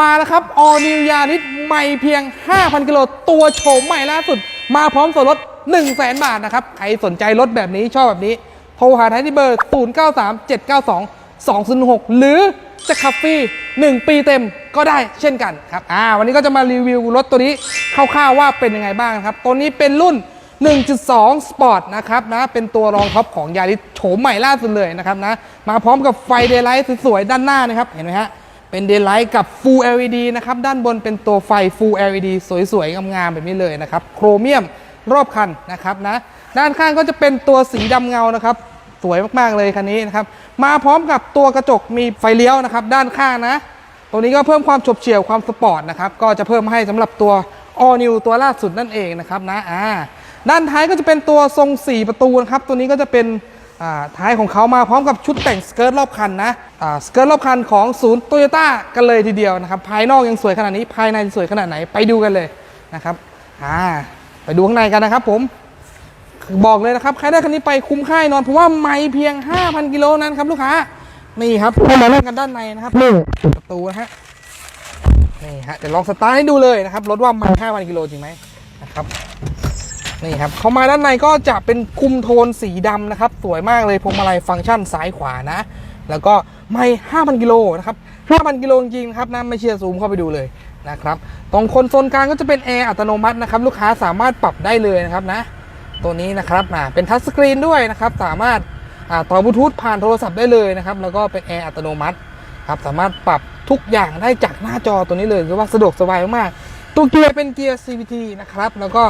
มาแล้วครับ All New Yaris ใหม่เพียง 5,000 กิโลตัวโฉมใหม่ล่าสุด มาพร้อมส่วนลด 1 0 0 0 0 0 บาทนะครับ ใครสนใจรถแบบนี้ชอบแบบนี้ โทรหาไทยที่เบอร์ 093792 206 หรือจะขับฟรี1 ปีเต็มก็ได้เช่นกันครับ อ่า วันนี้ก็จะมารีวิวรถตัวนี้คร่าวๆว่าเป็นยังไงบ้างครับ ตัวนี้เป็นรุ่น 1.2 Sport นะครับนะ เป็นตัวรองท็อปของยาริสโฉมใหม่ล่าสุดเลยนะครับนะ มาพร้อมกับไฟเดย์ไลท์สวยๆด้านหน้านะครับ เห็นไหมฮะ เป็นเดย์ไลท์กับ Full LED นะครับ ด้านบนเป็นตัวไฟ Full LED สวย ๆ งามๆแบบนี้เลยนะครับ โครเมียมรอบคันนะครับนะ ด้านข้างก็จะเป็นตัวสีดำเงานะครับ สวยมากๆเลยคันนี้นะครับ มาพร้อมกับตัวกระจกมีไฟเลี้ยวนะครับ ด้านข้างนะตัวนี้ก็เพิ่มความฉบเฉี่ยวความสปอร์ตนะครับ ก็จะเพิ่มให้สำหรับตัว All New ตัวล่าสุดนั่นเองนะครับนะ อ่า ด้านท้ายก็จะเป็นตัวทรง 4 ประตูนะครับ ตัวนี้ก็จะเป็น ท้ายของเขามาพร้อมกับชุดแต่งสเกิร์ตรอบคันนะสเกิร์ตรอบคันของศูนย์โตโยต้ากันเลยทีเดียวนะครับ ภายนอกยังสวยขนาดนี้ภายในสวยขนาดไหนไปดูกันเลยนะครับไปดูข้างในกันนะครับผมบอกเลยนะครับ ใครได้คันนี้ไปคุ้มค่านอน เพราะว่าไม่เพียง 5,000 กิโลนั้นครับลูกค้า นี่ครับให้มาเล่นกันด้านในนะครับนี่ปิดประตูนะฮะนี่ฮะเดี๋ยวลองสตาร์ทให้ดูเลยนะครับรถว่ามัน5,000 กิโลจริงไหมนะครับ นี่ครับเข้ามาด้านในก็จะเป็นคุมโทนสีดำนะครับ สวยมากเลยพวงมาลัยฟังก์ชันซ้ายขวานะ แล้วก็ไม่ 5,000 กิโลนะครับ5,000 กิโลจริงครับนะไม่เชื่อซูมเข้าไปดูเลยนะครับตรงคนโซลกลางก็จะเป็นแอร์อัตโนมัตินะครับลูกค้าสามารถปรับได้เลยนะครับนะ ตัวนี้นะครับอ่าเป็นทัชสกรีนด้วยนะครับสามารถต่อบลูทูธผ่านโทรศัพท์ได้เลยนะครับแล้วก็เป็นแอร์อัตโนมัติครับสามารถปรับทุกอย่างได้จากหน้าจอตัวนี้เลยเรียกว่าสะดวกสบายมากๆตัวเกียร์เป็นเกียร์ CVT นะครับแล้วก็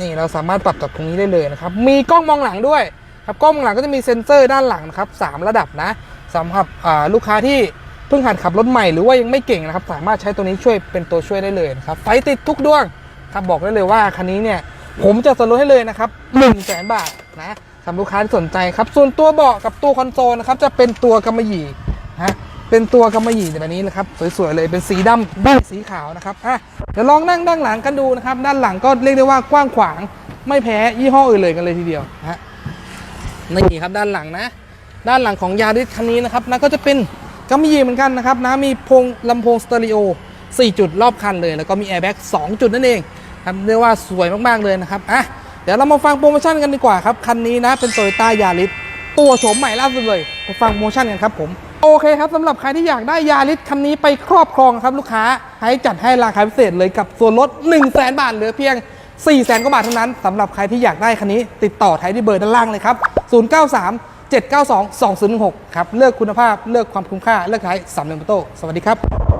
นี่เราสามารถปรับจากตรงนี้ได้เลยนะครับ มีกล้องมองหลังด้วยครับกล้องมองหลังก็จะมีเซ็นเซอร์ด้านหลังนะครับสามระดับนะสำหรับลูกค้าที่เพิ่งหัดขับรถใหม่หรือว่ายังไม่เก่งนะครับ สามารถใช้ตัวนี้ช่วยเป็นตัวช่วยได้เลยนะครับไฟติดทุกดวงครับบอกได้เลยว่าคันนี้เนี่ยผมจะส่วนลดให้เลยนะครับ1 0 0 0 0แสนบาทนะสำหรับลูกค้าที่สนใจครับ ส่วนตัวเบาะกับตัวคอนโซลนะครับจะเป็นตัวกำมะหยี่นะ เป็นตัวกำมะหยี่แบบนี้นะครับ สวยๆเลยเป็นสีดำด้านสีขาวนะครับอะเดี๋ยวลองนั่งด้านหลังกันดูนะครับ ด้านหลังก็เรียกได้ว่ากว้างขวาง ไม่แพ้ยี่ห้ออื่นเลยกันเลยทีเดียวนะฮะนี่ครับด้านหลังนะ ด้านหลังของยาริสคันนี้นะครับนะก็จะเป็นกำมะหยี่เหมือนกันนะครับนะมีโพงลำโพงสเตอริโอ4 จุดรอบคันเลย แล้วก็มีแอร์แบ็ก2จุดนั่นเองครับเรียกว่าสวยมากๆเลยนะครับอะเดี๋ยวเรามาฟังโปรโมชั่นกันดีกว่าครับ คันนี้นะเป็นโตโยต้ายาริสตัวโฉมใหม่ล่าสุดเลยไปฟังโปรโมชั่นกันครับผม โอเคครับสำหรับใครที่อยากได้ยาริสคันนี้ไปครอบครองครับลูกค้าให้จัดให้ราคาพิเศษเลยกับส่วนลด 1 0 0 0 0แบาทเหลือเพียง 4 0 0 0 0 0กว่าบาทเท่านั้นสำหรับใครที่อยากได้คันนี้ ติดต่อไทยที่เบอร์ด้านล่างเลยครับ 093 792 206ครับ เลือกคุณภาพเลือกความคุ้มค่า เลือกไทยสามเดือนโตสวัสดีครับ